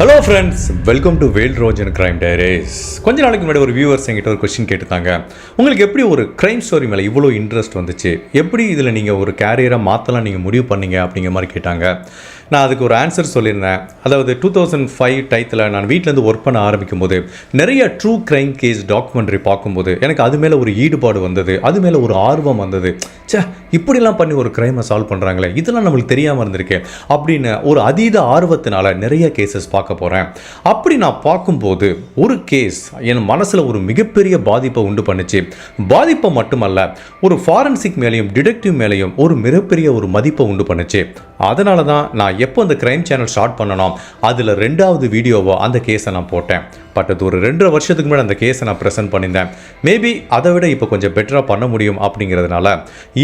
Hello friends welcome to Vel Rojan crime diaries கொஞ்ச நாளைக்கு முன்னாடி ஒரு வியூவர்ஸ் என்கிட்ட ஒரு கொஸ்டின் கேட்டுத்தாங்க உங்களுக்கு எப்படி ஒரு கிரைம் ஸ்டோரி மேலே இவ்வளோ இன்ட்ரெஸ்ட் வந்துச்சு? எப்படி இதில் நீங்கள் ஒரு கேரியரை மாற்றலாம் நீங்கள் முடிவு பண்ணீங்க அப்படிங்கிற மாதிரி கேட்டாங்க. நான் அதுக்கு ஒரு ஆன்சர் சொல்லியிருந்தேன் அதாவது டூ தௌசண்ட் ஃபைவ் டைத்தில் நான் வீட்டிலேருந்து ஒர்க் பண்ண ஆரம்பிக்கும் போது நிறைய ட்ரூ க்ரைம் கேஸ் டாக்குமெண்ட்ரி பார்க்கும்போது எனக்கு அது மேலே ஒரு ஈடுபாடு வந்தது. அது மேலே ஒரு ஆர்வம் வந்தது. சே இப்படிலாம் பண்ணி ஒரு க்ரைமை சால்வ் பண்ணுறாங்களே இதெல்லாம் நம்மளுக்கு தெரியாமல் இருந்திருக்கேன் அப்படின்னு ஒரு அதீத ஆர்வத்தினால நிறைய கேசஸ் பார்க்க போகிறேன் அப்படி நான் பார்க்கும்போது ஒரு கேஸ் என் மனசில் ஒரு மிகப்பெரிய பாதிப்பை உண்டு பண்ணுச்சு. பாதிப்பை மட்டுமல்ல ஒரு ஃபாரன்சிக் மேலேயும் டிடெக்டிவ் மேலேயும் ஒரு மிகப்பெரிய ஒரு மதிப்பை உண்டு பண்ணுச்சு. அதனால தான் நான் எப்போ அந்த கிரைம் சேனல் ஸ்டார்ட் பண்ணணும்? அதில் ரெண்டாவது வீடியோவோ அந்த கேஸை நான் போட்டேன். பட் அது ஒரு ரெண்டரை வருஷத்துக்கு முன்னாடி அந்த கேஸை நான் ப்ரெசென்ட் பண்ணியிருந்தேன். மேபி அதை விட இப்போ கொஞ்சம் பெட்டராக பண்ண முடியும் அப்படிங்கிறதுனால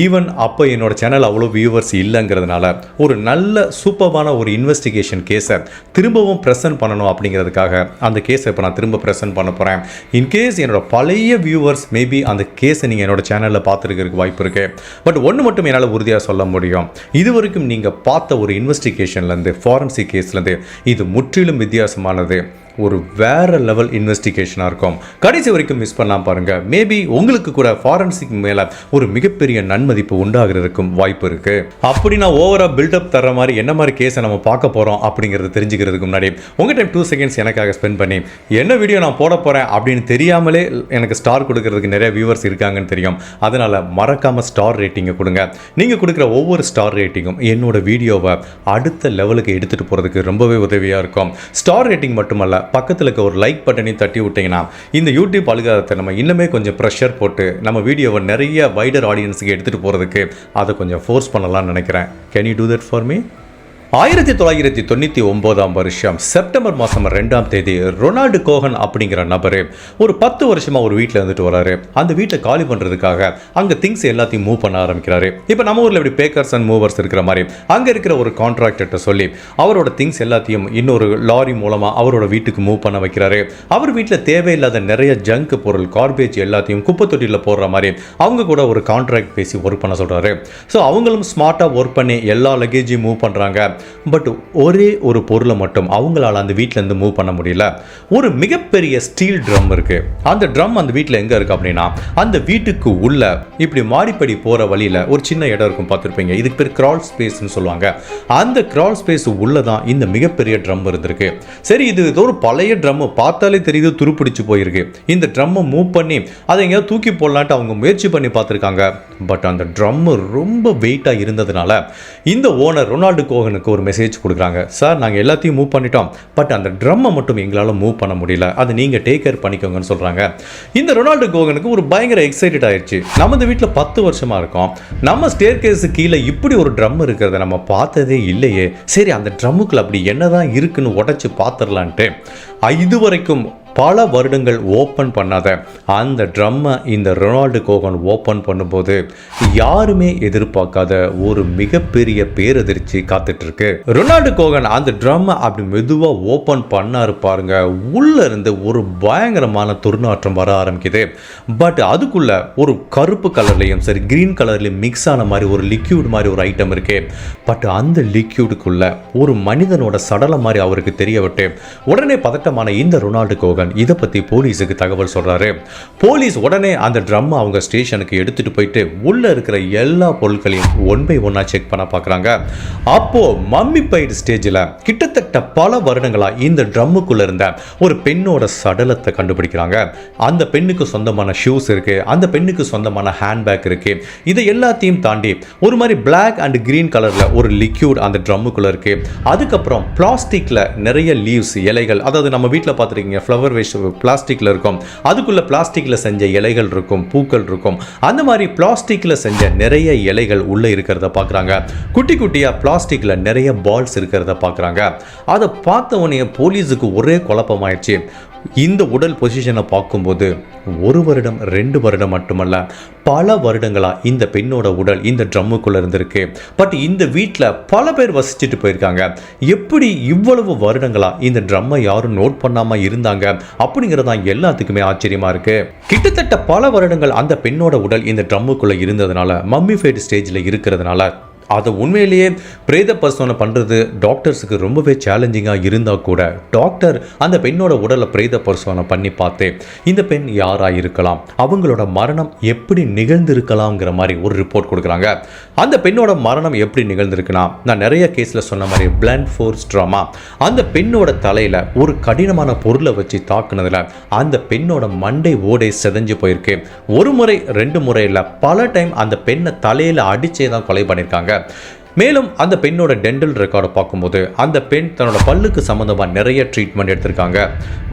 ஈவன் அப்போ என்னோட சேனல் அவ்வளோ வியூவர்ஸ் இல்லைங்கிறதுனால ஒரு நல்ல சூப்பர்வான ஒரு இன்வெஸ்டிகேஷன் கேஸை திரும்பவும் ப்ரெசென்ட் பண்ணணும் அப்படிங்கிறதுக்காக அந்த கேஸை இப்போ நான் திரும்ப ப்ரெசென்ட் பண்ண போகிறேன் இன்கேஸ் என்னோட பழைய வியூவர்ஸ் மேபி அந்த கேஸை நீங்கள் என்னோட சேனலில் பார்த்துருக்கிறதுக்கு வாய்ப்பு இருக்குது பட் ஒன்று மட்டும் என்னால் உறுதியாக சொல்ல முடியும். இது வரைக்கும் நீங்கள் பார்த்த ஒரு இன்வெஸ்டிகேஷன்லேருந்து ஃபாரன்சிக் கேஸ்லேருந்து இது முற்றிலும் வித்தியாசமானது. ஒரு வேறு லெவல் இன்வெஸ்டிகேஷனாக இருக்கும். கடைசி வரைக்கும் மிஸ் பண்ணால் பாருங்கள் மேபி உங்களுக்கு கூட ஃபாரன்சிக் மேலே ஒரு மிகப்பெரிய நன்மதிப்பு உண்டாகிறதுக்கும் வாய்ப்பு இருக்குது அப்படி நான் ஓவராக பில்டப் தர மாதிரி என்ன மாதிரி கேஸை நம்ம பார்க்க போகிறோம் அப்படிங்கிறத தெரிஞ்சுக்கிறதுக்கு முன்னாடி உங்கள் டைம் டூ செகண்ட்ஸ் எனக்காக ஸ்பெண்ட் பண்ணி என்ன வீடியோ நான் போட போகிறேன் அப்படின்னு தெரியாமலே எனக்கு ஸ்டார் கொடுக்கறதுக்கு நிறைய வியூவர்ஸ் இருக்காங்கன்னு தெரியும். அதனால் மறக்காமல் ஸ்டார் ரேட்டிங்கை கொடுங்க. நீங்கள் கொடுக்குற ஒவ்வொரு ஸ்டார் ரேட்டிங்கும் என்னோட வீடியோவை அடுத்த லெவலுக்கு எடுத்துகிட்டு போகிறதுக்கு ரொம்பவே உதவியாக இருக்கும். ஸ்டார் ரேட்டிங் மட்டுமல்ல பக்கத்தில் இருக்க ஒரு லைக் பட்டனையும் தட்டி விட்டிங்கன்னா இந்த யூடியூப் அலுகாரத்தை நம்ம இன்னுமே கொஞ்சம் ப்ரெஷர் போட்டு நம்ம வீடியோவை நிறைய வைடர் ஆடியன்ஸுக்கு எடுத்துகிட்டு போகிறதுக்கு அதை கொஞ்சம் ஃபோர்ஸ் பண்ணலாம்னு நினைக்கிறேன். Can you do that for me ஆயிரத்தி தொள்ளாயிரத்தி தொண்ணூற்றி ஒம்போதாம் வருஷம் செப்டம்பர் மாதம் ரெண்டாம் தேதி ரொனால்டு கோகன் அப்படிங்கிற நபர் ஒரு பத்து வருஷமாக ஒரு வீட்டில் இருந்துட்டு வராரு. அந்த வீட்டை காலி பண்ணுறதுக்காக அங்கே திங்ஸ் எல்லாத்தையும் மூவ் பண்ண ஆரம்பிக்கிறாரு. இப்போ நம்ம ஊரில் இப்படி பேக்கர்ஸ் அண்ட் மூவர்ஸ் இருக்கிற மாதிரி அங்கே இருக்கிற ஒரு கான்ட்ராக்டர்கிட்ட சொல்லி அவரோட திங்ஸ் எல்லாத்தையும் இன்னொரு லாரி மூலமாக அவரோட வீட்டுக்கு மூவ் பண்ண வைக்கிறாரு. அவர் வீட்டில் தேவையில்லாத நிறைய ஜங்க் பொருள் கார்பேஜ் எல்லாத்தையும் குப்பை தொட்டியில் போடுற மாதிரி அவங்க கூட ஒரு கான்ட்ராக்ட் பேசி ஒர்க் பண்ண சொல்கிறாரு ஸோ அவங்களும் ஸ்மார்ட்டாக ஒர்க் பண்ணி எல்லா லக்கேஜையும் மூவ் பண்ணுறாங்க பட் ஒரே ஒரு பொருளை மட்டும் அவங்களால அந்த வீட்டிலேருந்து மூவ் பண்ண முடியல. ஒரு மிகப்பெரிய ஸ்டீல் ட்ரம் இருக்கு. அந்த ட்ரம் அந்த வீட்டில் எங்கே இருக்கு அப்படின்னா அந்த வீட்டுக்கு உள்ள இப்படி மாடிப்படி போகிற வழியில் ஒரு சின்ன இடம் இருக்கும் பார்த்துருப்பீங்க. இதுக்கு பேர் கிரால் ஸ்பேஸ்னு சொல்லுவாங்க. அந்த கிரால் ஸ்பேஸ் உள்ளதான் இந்த மிகப்பெரிய ட்ரம் இருந்திருக்கு. சரி இது ஏதோ ஒரு பழைய ட்ரம் பார்த்தாலே தெரியுது துருப்பிடிச்சு போயிருக்கு. இந்த ட்ரம்மை மூவ் பண்ணி அதை எங்கேயாவது தூக்கி போடலான்ட்டு அவங்க முயற்சி பண்ணி பார்த்துருக்காங்க. பட் அந்த ட்ரம் ரொம்ப வெயிட்டாக இருந்ததுனால இந்த ஓனர் ரொனால்டு கோகனுக்கு ஒரு மெசேஜ் கொடுக்குறாங்க. சார் நாங்கள் எல்லாத்தையும் மூவ் பண்ணிட்டோம். பட் அந்த ட்ரம்மை மட்டும் எங்களால் மூவ் பண்ண முடியல. அதை நீங்கள் டேக் கேர் பண்ணிக்கோங்கன்னு சொல்கிறாங்க இந்த ரொனால்டு கோகனுக்கு ஒரு பயங்கர எக்ஸைட்டட் ஆயிடுச்சு. நமது வீட்டில் பத்து வருஷமாக இருக்கோம். நம்ம ஸ்டேர் கேஸு கீழே இப்படி ஒரு ட்ரம் இருக்கிறத நம்ம பார்த்ததே இல்லையே. சரி அந்த ட்ரம்முக்குள்ள அப்படி என்னதான் இருக்குன்னு உடச்சி பார்த்துடலான்ட்டு. இது வரைக்கும் பல வருடங்கள் ஓப்பன் பண்ணாத அந்த ட்ரம்மை இந்த ரொனால்டு கோகன் ஓப்பன் பண்ணும்போது யாருமே எதிர்பார்க்காத ஒரு மிகப்பெரிய பேரதிர்ச்சி காத்துட்டு இருக்கு ரொனால்டு கோகன் அந்த ட்ரம்மை அப்படி மெதுவாக ஓப்பன் பண்ணாரு பாருங்க. உள்ள இருந்து ஒரு பயங்கரமான துர்நாற்றம் வர ஆரம்பிக்குது. பட் அதுக்குள்ள ஒரு கருப்பு கலர்லையும் சரி கிரீன் கலர்லையும் மிக்ஸ் ஆன மாதிரி ஒரு லிக்யூட் மாதிரி ஒரு ஐட்டம் இருக்கு. பட் அந்த லிக்யூடுக்குள்ள ஒரு மனிதனோட சடலம் மாதிரி அவருக்கு தெரிய விட்டு உடனே பதட்டமான இந்த ரொனால்டு கோகன் இதை பற்றி போலீஸுக்கு தகவல் சொல்கிறாரு போலீஸ் உடனே அந்த ட்ரம் அவங்க ஸ்டேஷனுக்கு எடுத்துகிட்டு போயிட்டு உள்ளே இருக்கிற எல்லா பொருட்களையும் ஒன் பை ஒன்னாக செக் பண்ண பார்க்குறாங்க அப்போது மம்மிப்பைடு ஸ்டேஜில் கிட்டத்தட்ட பல வருடங்களாக இந்த ட்ரம்முக்குள்ளே இருந்த ஒரு பெண்ணோட சடலத்தை கண்டுபிடிக்கிறாங்க. அந்த பெண்ணுக்கு சொந்தமான ஷூஸ் இருக்குது அந்த பெண்ணுக்கு சொந்தமான ஹேண்ட்பேக் இருக்குது இதை எல்லாத்தையும் தாண்டி ஒரு மாதிரி பிளாக் அண்ட் கிரீன் கலரில் ஒரு லிக்யூட் அந்த ட்ரம்முக்குள்ளே இருக்குது அதுக்கப்புறம் பிளாஸ்டிக்கில் நிறைய லீவ்ஸ் இலைகள் அதாவது நம்ம வீட்டில் பார்த்துருக்கீங்க ஃப்ளவர் வேஸ்ட் பிளாஸ்டிக்கில் இருக்கும். அதுக்குள்ளே பிளாஸ்டிக்கில் செஞ்ச இலைகள் இருக்கும் பூக்கள் இருக்கும். அந்த மாதிரி பிளாஸ்டிக்கில் செஞ்ச நிறைய இலைகள் உள்ளே இருக்கிறத பார்க்குறாங்க. குட்டி குட்டியாக பிளாஸ்டிக்கில் நிறைய பால்ஸ் இருக்கிறத பார்க்குறாங்க. அதை பார்த்த உடனே போலீஸுக்கு ஒரே குழப்பமாயிடுச்சு. இந்த உடல் பொசிஷனை பார்க்கும்போது ஒரு வருடம் ரெண்டு வருடம் மட்டுமல்ல பல வருடங்களாக இந்த பெண்ணோட உடல் இந்த ட்ரம்முக்குள்ளே இருந்திருக்கு. பட் இந்த வீட்டில் பல பேர் வசிச்சுட்டு போயிருக்காங்க. எப்படி இவ்வளவு வருடங்களாக இந்த ட்ரம்மை யாரும் நோட் பண்ணாமல் இருந்தாங்க அப்படிங்கிறது தான் எல்லாத்துக்குமே ஆச்சரியமாக இருக்குது கிட்டத்தட்ட பல வருடங்கள் அந்த பெண்ணோட உடல் இந்த ட்ரம்முக்குள்ளே இருந்ததுனால மம்மிஃபைடு ஸ்டேஜில் இருக்கிறதுனால அதை உண்மையிலேயே பிரேத பரிசோதனை பண்ணுறது டாக்டர்ஸுக்கு ரொம்பவே சேலஞ்சிங்காக இருந்தால் கூட டாக்டர் அந்த பெண்ணோட உடலை பிரேத பரிசோதனை பண்ணி பார்த்தேன் இந்த பெண் யாராக இருக்கலாம்? அவங்களோட மரணம் எப்படி நிகழ்ந்திருக்கலாம்ங்கிற மாதிரி ஒரு ரிப்போர்ட் கொடுக்குறாங்க. அந்த பெண்ணோட மரணம் எப்படி நிகழ்ந்திருக்குன்னா நான் நிறைய கேஸில் சொன்ன மாதிரி பிளண்ட் ஃபோர்ஸ் ட்ராமா அந்த பெண்ணோட தலையில் ஒரு கடினமான பொருளை வச்சு தாக்குனதில் அந்த பெண்ணோட மண்டை ஓடை செதஞ்சு போயிருக்கு. ஒரு முறை ரெண்டு முறையில் பல டைம் அந்த பெண்ணை தலையில் அடிச்சே தான் கொலை பண்ணியிருக்காங்க மேலும் அந்த பெண்ணோட டென்டல் ரெக்கார்டை பார்க்கும்போது அந்த பெண் தன்னோட பல்லுக்கு சம்மந்தமாக நிறைய ட்ரீட்மெண்ட் எடுத்திருக்காங்க.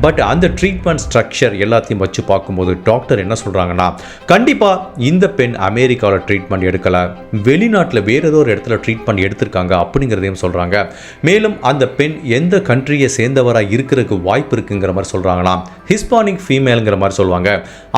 பட் அந்த ட்ரீட்மெண்ட் ஸ்ட்ரக்சர் எல்லாத்தையும் வச்சு பார்க்கும்போது டாக்டர் என்ன சொல்கிறாங்கன்னா கண்டிப்பாக இந்த பெண் அமெரிக்காவில் ட்ரீட்மெண்ட் எடுக்கலை. வெளிநாட்டில் வேறு ஏதோ ஒரு இடத்துல ட்ரீட்மெண்ட் எடுத்திருக்காங்க அப்படிங்கிறதையும் சொல்கிறாங்க மேலும் அந்த பெண் எந்த கண்ட்ரியை சேர்ந்தவராக இருக்கிறதுக்கு வாய்ப்பு இருக்குங்கிற மாதிரி சொல்கிறாங்கன்னா ஹிஸ்பானிக் ஃபீமேலுங்கிற மாதிரி சொல்லுவாங்க.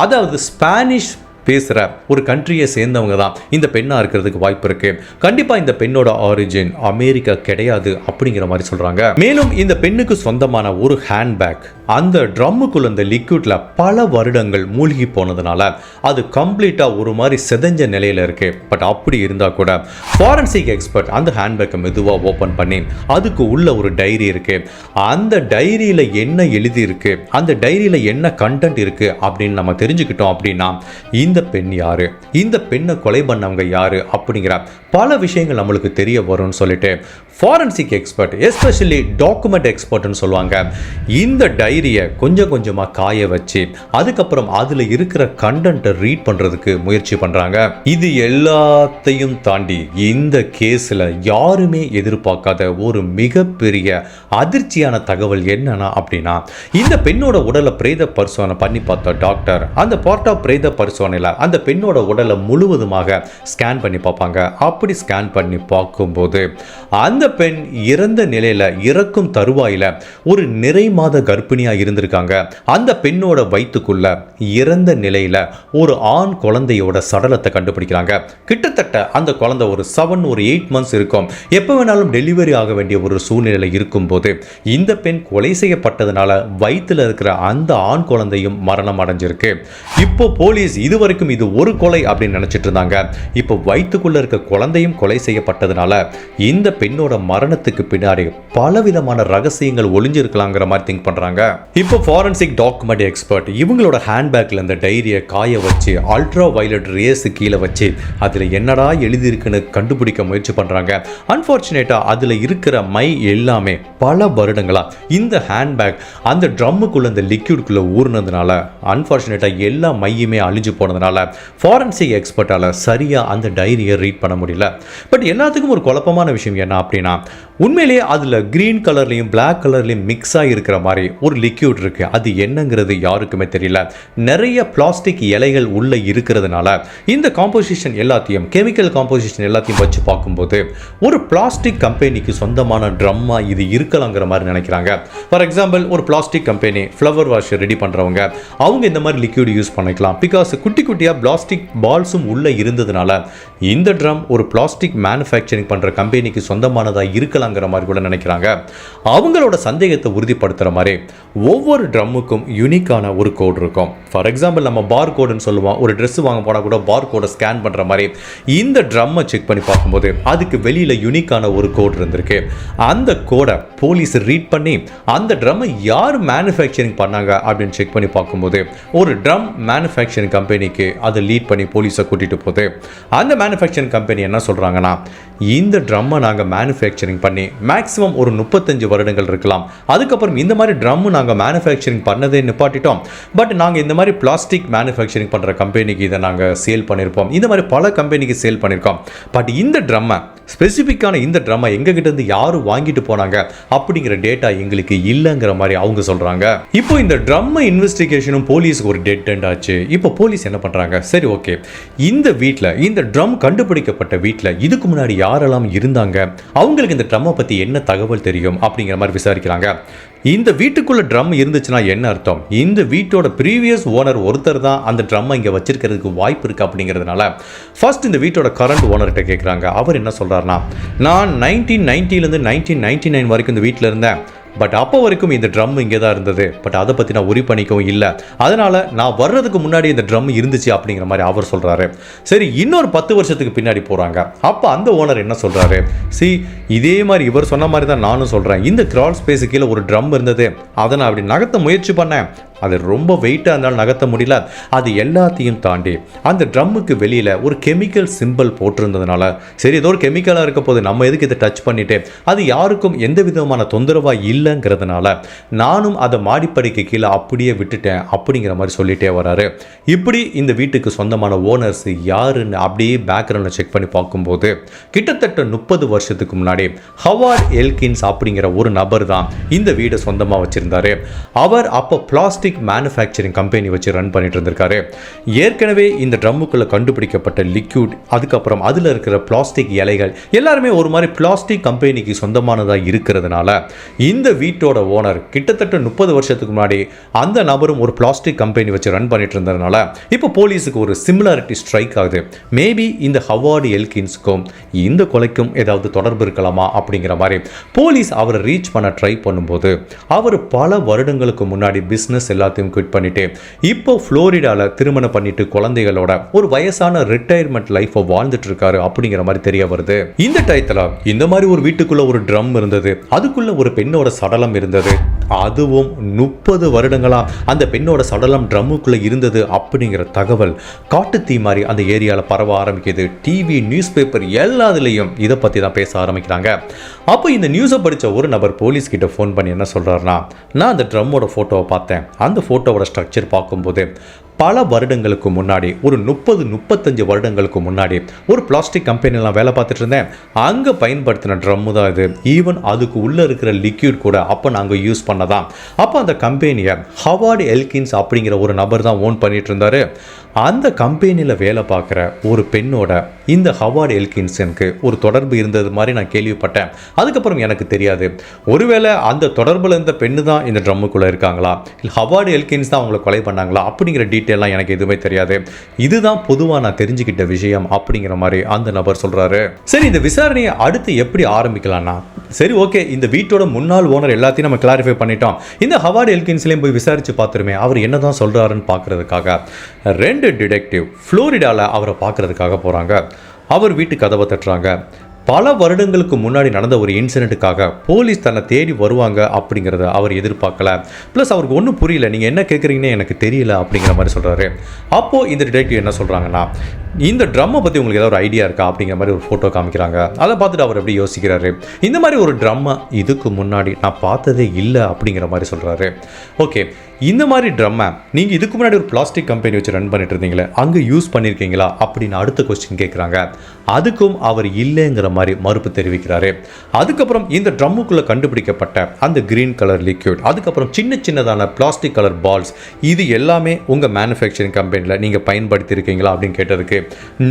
அதாவது ஸ்பானிஷ் பேசுகிற ஒரு கண்ட்ரியை சேர்ந்தவங்க தான். இந்த பெண்ணாக இருக்கிறதுக்கு வாய்ப்பு இருக்கு. கண்டிப்பாக இந்த பெண்ணோட ஆரிஜின் அமெரிக்கா கிடையாது அப்படிங்கிற மாதிரி சொல்கிறாங்க மேலும் இந்த பெண்ணுக்கு சொந்தமான ஒரு ஹேண்ட்பேக் அந்த ட்ரம்முக்குள்ள இந்த லிக்விட்ல பல வருடங்கள் மூழ்கி போனதுனால அது கம்ப்ளீட்டாக ஒரு மாதிரி செதஞ்ச நிலையில் இருக்கு. பட் அப்படி இருந்தால் கூட ஃபாரன்சிக் எக்ஸ்பர்ட் அந்த ஹேண்ட்பேக்கை மெதுவாக ஓப்பன் பண்ணி அதுக்கு உள்ள ஒரு டைரி இருக்கு. அந்த டைரியில் என்ன எழுதி இருக்கு அந்த டைரியில் என்ன கண்டென்ட் இருக்கு அப்படின்னு நம்ம தெரிஞ்சுக்கிட்டோம் அப்படின்னா இந்த பெண் யாரு? இந்த பெண்ணை கொலை பண்ணவங்க யாரு அப்படிங்கிற பல விஷயங்கள் நம்மளுக்கு தெரிய வரும்னு சொல்லிட்டு ஃபாரன்சிக் எக்ஸ்பர்ட் எஸ்பெஷலி டாக்குமெண்ட் எக்ஸ்பர்ட்னு சொல்லுவாங்க. இந்த டைரியை கொஞ்சம் கொஞ்சமாக காய வச்சு அதுக்கப்புறம் அதில் இருக்கிற கண்டென்ட்டை ரீட் பண்ணுறதுக்கு முயற்சி பண்ணுறாங்க இது எல்லாத்தையும் தாண்டி இந்த கேஸில் யாருமே எதிர்பார்க்காத ஒரு மிகப்பெரிய அதிர்ச்சியான தகவல் என்னன்னா அப்படின்னா இந்த பெண்ணோட உடலை பிரேத பரிசோதனை பண்ணி பார்த்த டாக்டர் அந்த பார்ட் ஆஃப் பிரேத பரிசோதனையில் அந்த பெண்ணோட உடலை முழுவதுமாக ஸ்கேன் பண்ணி பார்ப்பாங்க. அப்படி ஸ்கேன் பண்ணி பார்க்கும்போது அந்த பெண் இறந்த நிலையில இறக்கும் தருவாயில ஒரு நிறை மாத கர்ப்பிணியா இருந்திருக்காங்க. அந்த பெண்ணோட வயிற்றுக்குள்ள இறந்த நிலையில ஒரு ஆண் குழந்தையோட சடலத்தை கண்டுபிடிக்கிறாங்க. கிட்டத்தட்ட அந்த குழந்தை ஒரு செவன் ஒரு எயிட் மந்த்ஸ் இருக்கும். எப்போ வேணாலும் டெலிவரி ஆக வேண்டிய ஒரு சூழ்நிலை இருக்கும்போது இந்த பெண் கொலை செய்யப்பட்டதுனால வயிற்றுல இருக்கிற அந்த ஆண் குழந்தையும் மரணம் அடைஞ்சிருக்கு. இப்போ போலீஸ் இதுவரைக்கும் இது ஒரு கொலை அப்படின்னு நினைச்சிட்டு இருந்தாங்க. இப்போ வயிற்றுக்குள்ள இருக்க குழந்தையும் கொலை செய்யப்பட்டதுனால இந்த பெண்ணோட மரணத்துக்கு பின்னாடி பலவிதமான ரகசியங்கள் ஒளிஞ்சிருக்கலாங்கிற மாதிரி திங்க் பண்றாங்க. இப்போ ஃபாரன்சிக் டாக்குமெண்ட் எக்ஸ்பர்ட் இவங்களோட ஹேண்ட்பேக்ல இந்த டைரியை காய வச்சு அல்ட்ரா வயலட் ரேஸ் கீழே வச்சு அதுல என்னடா எழுதியிருக்குன்னு கண்டுபிடிக்க முயற்சி பண்றாங்க. அன்பார்ச்சுனேட்டா அதுல இருக்கிற மை எல்லாமே பல வருடங்களா இந்த ஹேண்ட்பேக் அந்த ட்ரம்முக்குள்ள இந்த லிக்யூடுக்குள்ள ஊர்னதுனால அன்பார்ச்சுனேட்டா எல்லா மையுமே அழிஞ்சு போனதுனால ஃபாரன்சிக் எக்ஸ்பர்ட்டால் சரியா அந்த டைரியை ரீட் பண்ண முடியல. பட் எல்லாத்துக்கும் ஒரு குழப்பமான விஷயம் என்ன அப்படின்னு உண்மையிலேயே அதில் க்ரீன் கலர்லேயும் பிளாக் கலர்லேயும் மிக்ஸ் இருக்கிற மாதிரி ஒரு லிக்யூட் இருக்குது அது என்னங்கிறது யாருக்குமே தெரியல. நிறைய பிளாஸ்டிக் இலைகள் உள்ள இருக்கிறதுனால இந்த காம்போசிஷன் எல்லாத்தையும் கெமிக்கல் காம்போசிஷன் எல்லாத்தையும் வச்சு பார்க்கும்போது ஒரு பிளாஸ்டிக் கம்பெனிக்கு சொந்தமான ட்ரம்மாக இது இருக்கலாங்கிற மாதிரி நினைக்கிறாங்க. ஃபார் எக்ஸாம்பிள் ஒரு plastic company flower vase ready பண்ணுறவங்க அவங்க இந்த மாதிரி லிக்யூட் யூஸ் பண்ணிக்கலாம். பிகாஸ் குட்டி குட்டியாக பிளாஸ்டிக் பால்ஸும் உள்ளே இருந்ததுனால இந்த ட்ரம் ஒரு பிளாஸ்டிக் மேனுஃபேக்சரிங் பண்ணுற கம்பெனிக்கு சொந்தமானதாக இருக்கலாங்கிற மாதிரி கூட நினைக்கிறாங்க. அவங்களோட சந்தேகத்தை உறுதிப்படுத்துகிற மாதிரி ஒவ்வொரு ட்ரம்முக்கும் யூனிக்கான ஒரு கோட் இருக்கும். ஃபார் எக்ஸாம்பிள் நம்ம பார் கோடுன்னு சொல்லுவோம். ஒரு ட்ரெஸ் வாங்க போனால் கூட பார் கோடை ஸ்கேன் பண்ணுற மாதிரி இந்த ட்ரம்மை செக் பண்ணி பார்க்கும்போது அதுக்கு வெளியில் யூனிக்கான ஒரு கோட் இருந்திருக்கு. அந்த கோடை போலீஸ் ரீட் பண்ணி அந்த ட்ரம்மை யார் மேனுஃபேக்சரிங் பண்ணாங்க அப்படின்னு செக் பண்ணி பார்க்கும்போது ஒரு ட்ரம் மேனுஃபேக்சரிங் கம்பெனிக்கு அதை லீட் பண்ணி போலீஸை கூட்டிகிட்டு போகுது. அந்த மேனுஃபேக்சரிங் கம்பெனி என்ன சொல்கிறாங்கன்னா இந்த ட்ரம்மை நாங்கள் மேனுஃபேக்சரிங் பண்ணி மேக்ஸிமம் ஒரு முப்பத்தஞ்சு வருடங்கள் இருக்கலாம். அதுக்கப்புறம் இந்த மாதிரி ட்ரம்மு நாங்கள் மேனுஃபேக்சரிங் பண்ணதே நிப்பாட்டிட்டோம். பட் நாங்கள் இந்த மாதிரி பிளாஸ்டிக் மேனுஃபேக்சரிங் பண்ணுற கம்பெனிக்கு இதை நாங்கள் சேல் பண்ணியிருப்போம் இந்த மாதிரி பல கம்பெனிக்கு சேல் பண்ணியிருக்கோம் பட் இந்த ட்ரம்மை ஸ்பெசிஃபிக்கான இந்த ட்ரம்மை எங்ககிட்ட இருந்து யாரும் வாங்கிட்டு போனாங்க அப்படிங்கிற டேட்டா எங்களுக்கு இல்லைங்கிற மாதிரி அவங்க சொல்றாங்க. இப்போ இந்த ட்ரம்மை இன்வெஸ்டிகேஷனும் போலீஸுக்கு ஒரு டெட் எண்ட் ஆச்சு. இப்போ போலீஸ் என்ன பண்றாங்க? சரி ஓகே இந்த வீட்டில் இந்த ட்ரம் கண்டுபிடிக்கப்பட்ட வீட்டில் இதுக்கு முன்னாடி யாரெல்லாம் இருந்தாங்க? அவங்க அவங்களுக்கு இந்த ட்ரம்மை பற்றி என்ன தகவல் தெரியும் அப்படிங்கிற மாதிரி விசாரிக்கிறாங்க. இந்த வீட்டுக்குள்ளே ட்ரம் இருந்துச்சுன்னா என்ன அர்த்தம்? இந்த வீட்டோட ப்ரீவியஸ் ஓனர் ஒருத்தர் தான் அந்த ட்ரம்மை இங்கே வச்சிருக்கிறதுக்கு வாய்ப்பு இருக்குது அப்படிங்கிறதுனால ஃபர்ஸ்ட் இந்த வீட்டோட கரண்ட் ஓனர்கிட்ட கேட்குறாங்க அவர் என்ன சொல்கிறாருன்னா நான் நைன்டீன் நைன்ட்டிலேருந்து நைன்டீன் நைன்டி நைன் வரைக்கும் இந்த வீட்டில் இருந்தேன். பட் அப்போ வரைக்கும் இந்த ட்ரம் இங்கே தான் இருந்தது. பட் அதை பற்றி நான் உரி பண்ணிக்கவும் இல்லை. அதனால் நான் வர்றதுக்கு முன்னாடி இந்த ட்ரம் இருந்துச்சு அப்படிங்கிற மாதிரி அவர் சொல்கிறாரு சரி இன்னொரு பத்து வருஷத்துக்கு பின்னாடி போகிறாங்க அப்போ அந்த ஓனர் என்ன சொல்கிறாரு சி இதே மாதிரி இவர் சொன்ன மாதிரி தான் நானும் சொல்கிறேன் இந்த கிரால் ஸ்பேஸ் கீழே ஒரு ட்ரம் இருந்தது. அதை நான் அப்படி நகர்த்த முயற்சி பண்ணேன். அது ரொம்ப வெயிட்டாக இருந்தாலும் நகர்த்த முடியல. அது எல்லாத்தையும் தாண்டி அந்த ட்ரம்முக்கு வெளியில் ஒரு கெமிக்கல் சிம்பிள் போட்டிருந்ததுனால சரி ஏதோ ஒரு கெமிக்கலாக இருக்க போது நம்ம எதுக்கு இதை டச் பண்ணிட்டு? அது யாருக்கும் எந்த விதமான தொந்தரவாக இல்லைங்கிறதுனால நானும் அதை மாடிப்படிக்கு கீழே அப்படியே விட்டுட்டேன் அப்படிங்கிற மாதிரி சொல்லிட்டே வராரு. இப்படி இந்த வீட்டுக்கு சொந்தமான ஓனர்ஸ் யாருன்னு அப்படியே பேக்ரவுண்டில் செக் பண்ணி பார்க்கும்போது கிட்டத்தட்ட முப்பது வருஷத்துக்கு முன்னாடி ஹவார்ட் எல்கின்ஸ் அப்படிங்கிற ஒரு நபர் தான் இந்த வீடை சொந்தமாக வச்சுருந்தாரு. அவர் அப்போ பிளாஸ்டிக் பிளாஸ்டிக் மேனுஃபேக்சரிங் கம்பெனி வச்சு ரன் பண்ணிட்டு இருந்திருக்காரு. ஏற்கனவே இந்த ட்ரம்முக்குள்ள கண்டுபிடிக்கப்பட்ட லிக்யூட் அதுக்கப்புறம் அதில் இருக்கிற பிளாஸ்டிக் இலைகள் எல்லாருமே ஒரு மாதிரி பிளாஸ்டிக் கம்பெனிக்கு சொந்தமானதாக இருக்கிறதுனால இந்த வீட்டோட ஓனர் கிட்டத்தட்ட முப்பது வருஷத்துக்கு முன்னாடி அந்த நபரும் ஒரு பிளாஸ்டிக் கம்பெனி வச்சு ரன் பண்ணிட்டு இருந்ததுனால இப்போ போலீஸுக்கு ஒரு சிமிலாரிட்டி ஸ்ட்ரைக் ஆகுது. மேபி இந்த ஹவார்டு எல்கின்ஸுக்கும் இந்த கொலைக்கும் ஏதாவது தொடர்பு இருக்கலாமா அப்படிங்கிற மாதிரி போலீஸ் அவரை ரீச் பண்ண ட்ரை பண்ணும்போது அவர் பல வருடங்களுக்கு முன்னாடி பிஸ்னஸ் எல்லாத்தையும் குவிட் பண்ணிட்டு இப்போ ஃப்ளோரிடாவில் திருமணம் பண்ணிட்டு குழந்தைகளோட ஒரு வயசான ரிட்டையர்மெண்ட் லைஃப்பை வாழ்ந்துட்டு இருக்காரு அப்படிங்கிற மாதிரி தெரிய வருது. இந்த டயத்தில் இந்த மாதிரி ஒரு வீட்டுக்குள்ள ஒரு ட்ரம் இருந்தது அதுக்குள்ள ஒரு பெண்ணோட சடலம் இருந்தது. அதுவும் முப்பது வருடங்களா அந்த பெண்ணோட சடலம் ட்ரம்முக்குள்ள இருந்தது அப்படிங்கிற தகவல் காட்டு தீ மாதிரி அந்த ஏரியாவில் பரவ ஆரம்பிக்குது. டிவி நியூஸ் பேப்பர் எல்லாத்துலேயும் இதை பற்றி தான் பேச ஆரம்பிக்கிறாங்க. அப்போ இந்த நியூஸை படித்த ஒரு நபர் போலீஸ் கிட்ட ஃபோன் பண்ணி என்ன சொல்கிறாருன்னா நான் அந்த ட்ரம்மோட ஃபோட்டோவை பார்த்தேன். அந்த ஃபோட்டோவோட ஸ்ட்ரக்சர் பார்க்கும்போது பல வருடங்களுக்கு முன்னாடி ஒரு முப்பது முப்பத்தஞ்சு வருடங்களுக்கு முன்னாடி ஒரு பிளாஸ்டிக் கம்பெனிலாம் வேலை பார்த்துட்டு இருந்தேன். அங்கே பயன்படுத்தின ட்ரம்மு தான் இது. ஈவன் அதுக்கு உள்ளே இருக்கிற லிக்யூட் கூட அப்போ நாங்கள் யூஸ் பண்ணதான். அப்போ அந்த கம்பெனியை ஹவார்டு எல்கின்ஸ் அப்படிங்கிற ஒரு நபர் தான் ஓன் பண்ணிட்டு இருந்தார். அந்த கம்பெனியில் வேலை பார்க்குற ஒரு பெண்ணோட இந்த ஹவார்டு எல்கின்சனுக்கு ஒரு தொடர்பு இருந்தது மாதிரி நான் கேள்விப்பட்டேன். அதுக்கப்புறம் எனக்கு தெரியாது. ஒருவேளை அந்த தொடர்பில் இருந்த பெண்ணு தான் இந்த ட்ரம்முக்குள்ளே இருக்காங்களா? இல்லை ஹவார்டு எல்கின்ஸ் தான் அவங்கள கொலை பண்ணாங்களா? அப்படிங்கிற டீட்டெயிலாம் எனக்கு எதுவுமே தெரியாது. இதுதான் பொதுவாக நான் தெரிஞ்சுக்கிட்ட விஷயம் அப்படிங்கிற மாதிரி அந்த நபர் சொல்கிறாரு சரி இந்த விசாரணையை அடுத்து எப்படி ஆரம்பிக்கலாம்னா சரி ஓகே இந்த வீட்டோட முன்னாள் ஓனர் எல்லாத்தையும் நம்ம கிளாரிஃபை பண்ணிட்டோம். இந்த ஹவார்டு எல்கின்ஸ்லேயும் போய் விசாரிச்சு பார்த்துருமே அவர் என்ன தான் சொல்கிறாருன்னு பார்க்குறதுக்காக. ரெண்டு டிடெக்டிவ் ஃப்ளோரிடாவில் அவரை பார்க்குறதுக்காக போகிறாங்க அவர் வீட்டு கதவை தட்டுறாங்க. பல வருடங்களுக்கு முன்னாடி நடந்த ஒரு இன்சிடெண்ட்டுக்காக போலீஸ் தன்னை தேடி வருவாங்க அப்படிங்கிறத அவர் எதிர்பார்க்கல. ப்ளஸ் அவருக்கு ஒன்றும் புரியல. நீங்கள் என்ன கேட்குறீங்கன்னு எனக்கு தெரியல அப்படிங்கிற மாதிரி சொல்கிறாரு அப்போது இந்த டிடெக்டிவ் என்ன சொல்கிறாங்கன்னா இந்த ட்ரம்மை பற்றி உங்களுக்கு ஏதாவது ஒரு ஐடியா இருக்கா அப்படிங்கிற மாதிரி ஒரு ஃபோட்டோ காமிக்கிறாங்க. அதை பார்த்துட்டு அவர் எப்படி யோசிக்கிறாரு. இந்த மாதிரி ஒரு ட்ரம்மை இதுக்கு முன்னாடி நான் பார்த்ததே இல்லை அப்படிங்கிற மாதிரி சொல்கிறாரு ஓகே இந்த மாதிரி ட்ரம்மை நீங்கள் இதுக்கு முன்னாடி ஒரு பிளாஸ்டிக் கம்பெனி வச்சு ரன் பண்ணிட்டு இருந்தீங்களே அங்கே யூஸ் பண்ணியிருக்கீங்களா அப்படின்னு அடுத்த கொஸ்டின் கேட்குறாங்க அதுக்கும் அவர் இல்லைங்கிற மாதிரி மறுப்பு தெரிவிக்கிறாரு. அதுக்கப்புறம் இந்த ட்ரம்முக்குள்ளே கண்டுபிடிக்கப்பட்ட அந்த கிரீன் கலர் லிக்யூட் அதுக்கப்புறம் சின்ன சின்னதான பிளாஸ்டிக் கலர் பால்ஸ் இது எல்லாமே உங்கள் மேனுஃபேக்சரிங் கம்பெனியில் நீங்கள் பயன்படுத்தியிருக்கீங்களா அப்படின்னு கேட்டதுக்கு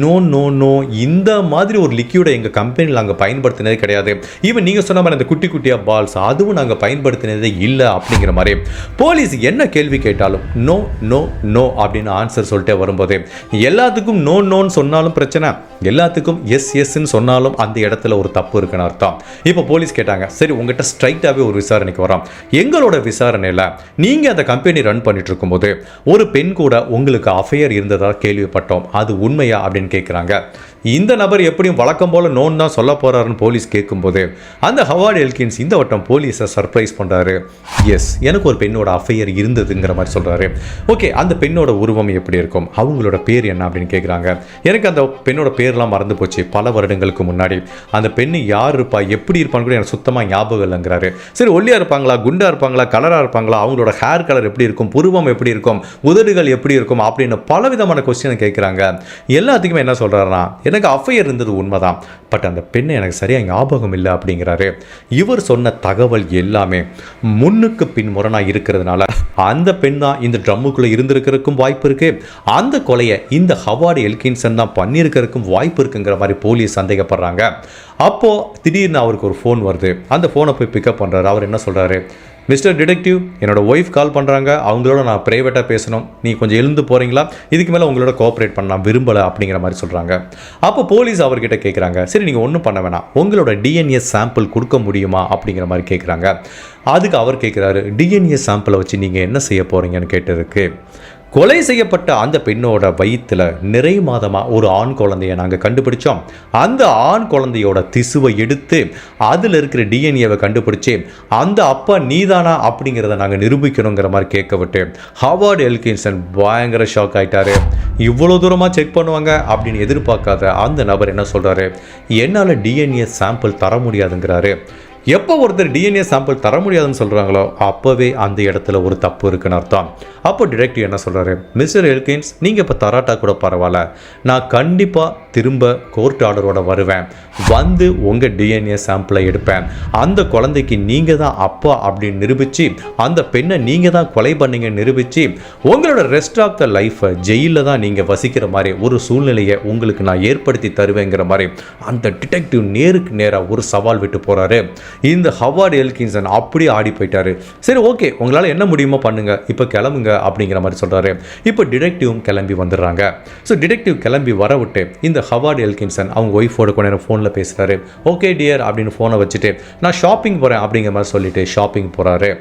நோ நோ நோ இந்த மாதிரி ஒரு லிக்யூடை எங்கள் கம்பெனியில் நாங்கள் பயன்படுத்தினதே கிடையாது. ஈவன் நீங்கள் சொன்ன மாதிரி அந்த குட்டி குட்டியாக பால்ஸ் அதுவும் நாங்கள் பயன்படுத்தினதே இல்லை அப்படிங்கிற மாதிரி போலீஸ் என்ன கேள்வி கேட்டாலும் நோ நோ நோ அப்படின்னு ஆன்சர் சொல்லிட்டே வரும்போது எல்லாத்துக்கும் நோ நோன்னு சொன்னாலும் பிரச்சனை எல்லாத்துக்கும் எஸ் எஸ்ன்னு சொன்னாலும் அந்த இடத்துல ஒரு தப்பு இருக்குன்னு அர்த்தம். இப்போ போலீஸ் கேட்டாங்க சரி உங்ககிட்ட ஸ்ட்ரைட்டாகவே ஒரு விசாரணைக்கு வரோம் எங்களோட விசாரணையில் நீங்கள் அந்த கம்பெனி ரன் பண்ணிட்டு இருக்கும்போது ஒரு பெண் கூட உங்களுக்கு அஃபையர் இருந்ததாக கேள்விப்பட்டோம் அது உண்மையா அப்படின்னு கேட்குறாங்க இந்த நபர் எப்படியும் வழக்கம் போல நோன் தான் சொல்ல போறாருன்னு போலீஸ் கேட்கும்போது அந்த ஹவார்ட் எல்கின்ஸ் இந்த வட்டம் போலீஸை சர்ப்ரைஸ் பண்ணுறாரு எஸ் எனக்கு ஒரு பெண்ணோட அஃபையர் இருந்ததுங்கிற மாதிரி சொல்கிறாரு ஓகே அந்த பெண்ணோட உருவம் எப்படி இருக்கும்? அவங்களோட பேர் என்ன அப்படின்னு கேட்குறாங்க எனக்கு அந்த பெண்ணோட பேர்லாம் மறந்து போச்சு. பல வருடங்களுக்கு முன்னாடி. அந்த பெண்ணு யார் இருப்பா? எப்படி இருப்பான்னு கூட எனக்கு சுத்தமாக ஞாபகம் இல்லைங்கிறாரு. சரி ஒல்லியாக இருப்பாங்களா? குண்டாக இருப்பாங்களா? கலராக இருப்பாங்களா? அவங்களோட ஹேர் கலர் எப்படி இருக்கும்? புருவம் எப்படி இருக்கும்? உதடுகள் எப்படி இருக்கும்? அப்படின்னு பல விதமான கொஸ்டினை கேட்குறாங்க எல்லாத்துக்குமே என்ன சொல்கிறாருன்னா எனக்கு அஃபையர் இருந்தது உண்மைதான். பட் அந்த பெண்ணை எனக்கு சரியாக ஞாபகம் இல்லை அப்படிங்கிறாரு. இவர் சொன்ன தகவல் எல்லாமே முன்னுக்கு பின் முரணாக இருக்கிறதுனால அந்த பெண் தான் இந்த ட்ரம்முக்குள்ளே இருந்திருக்கிறதுக்கும் வாய்ப்பு இருக்கு. அந்த கொலையை இந்த ஹவார்டு எல்கின்சன் தான் பண்ணியிருக்கிறதுக்கும் வாய்ப்பு இருக்குங்கிற மாதிரி போலீஸ் சந்தேகப்படுறாங்க. அப்போது திடீர்னு அவருக்கு ஒரு ஃபோன் வருது. அந்த ஃபோனை போய் பிக்கப் பண்ணுறாரு அவர் என்ன சொல்கிறாரு மிஸ்டர் டிடெக்டிவ் என்னோடய ஒய்ஃப் கால் பண்ணுறாங்க அவங்களோட நான் ப்ரைவேட்டாக பேசணும். நீ கொஞ்சம் எழுந்து போகிறீங்களா இதுக்கு மேலே உங்களோட கோஆப்ரேட் பண்ண விரும்பலை அப்படிங்கிற மாதிரி சொல்கிறாங்க அப்போ போலீஸ் அவர்கிட்ட கேட்குறாங்க சரி நீங்கள் ஒன்றும் பண்ண வேணாம். உங்களோட டிஎன்ஏ சாம்பிள் கொடுக்க முடியுமா? அப்படிங்கிற மாதிரி கேட்குறாங்க அதுக்கு அவர் கேட்குறாரு டிஎன்ஏ சாம்பிளை வச்சு நீங்கள் என்ன செய்ய போகிறீங்கன்னு கேட்டதுக்கு கொலை செய்யப்பட்ட அந்த பெண்ணோட வயிற்றில் நிறை மாதமாக ஒரு ஆண் குழந்தைய நாங்கள் கண்டுபிடிச்சோம். அந்த ஆண் குழந்தையோட திசுவை எடுத்து அதில் இருக்கிற டிஎன்ஏவை கண்டுபிடிச்சி அந்த அப்பா நீதானா அப்படிங்கிறத நாங்கள் நிரூபிக்கணுங்கிற மாதிரி கேட்க விட்டு ஹவார்ட் எல்கின்சன் பயங்கர ஷாக் ஆகிட்டாரு இவ்வளோ தூரமாக செக் பண்ணுவாங்க அப்படின்னு எதிர்பார்க்காத அந்த நபர் என்ன சொல்கிறாரு என்னால் டிஎன்ஏ சாம்பிள் தர முடியாதுங்கிறாரு. எப்போ ஒருத்தர் டிஎன்ஏ சாம்பிள் தர முடியாதுன்னு சொல்கிறாங்களோ அப்போவே அந்த இடத்துல ஒரு தப்பு இருக்குன்னு அர்த்தம். அப்போ டிரெக்டிவ் என்ன சொல்கிறாரு மிஸ்டர் எல்கின்ஸ் நீங்கள் இப்போ தராட்டா கூட பரவாயில்ல. நான் கண்டிப்பாக திரும்ப கோர்ட் ஆர்டரோட வருவேன். வந்து உங்கள் டிஎன்ஏ சாம்பிளை எடுப்பேன். அந்த குழந்தைக்கு நீங்கள் தான் அப்பா அப்படின்னு நிரூபித்து அந்த பெண்ணை நீங்கள் தான் கொலை பண்ணீங்கன்னு நிரூபித்து உங்களோட ரெஸ்ட் ஆஃப் த லைஃப்பை ஜெயிலில் தான் நீங்கள் வசிக்கிற மாதிரி ஒரு சூழ்நிலையை உங்களுக்கு நான் ஏற்படுத்தி தருவேங்கிற மாதிரி அந்த டிடெக்டிவ் நேருக்கு நேராக ஒரு சவால் விட்டு போகிறாரு இந்த ஹவார்ட் எல்கின்சன் அப்படியே ஆடி போயிட்டாரு. சரி ஓகே உங்களால் என்ன முடியுமோ பண்ணுங்க. இப்போ கிளம்புங்க அப்படிங்கிற மாதிரி சொல்கிறாரு இப்போ டிடெக்டிவும் கிளம்பி வந்துடுறாங்க. ஸோ டிடெக்டிவ் கிளம்பி வர விட்டு இந்த ஹவார்ட் எல்கின்சன் அவங்க ஒய்ஃபோட கொஞ்ச நேரம் ஃபோனில் பேசுகிறாரு ஓகே டியர் அப்படின்னு ஃபோனை வச்சுட்டு நான் ஷாப்பிங் போகிறேன் அப்படிங்கிற மாதிரி சொல்லிட்டு ஷாப்பிங் போகிறாரு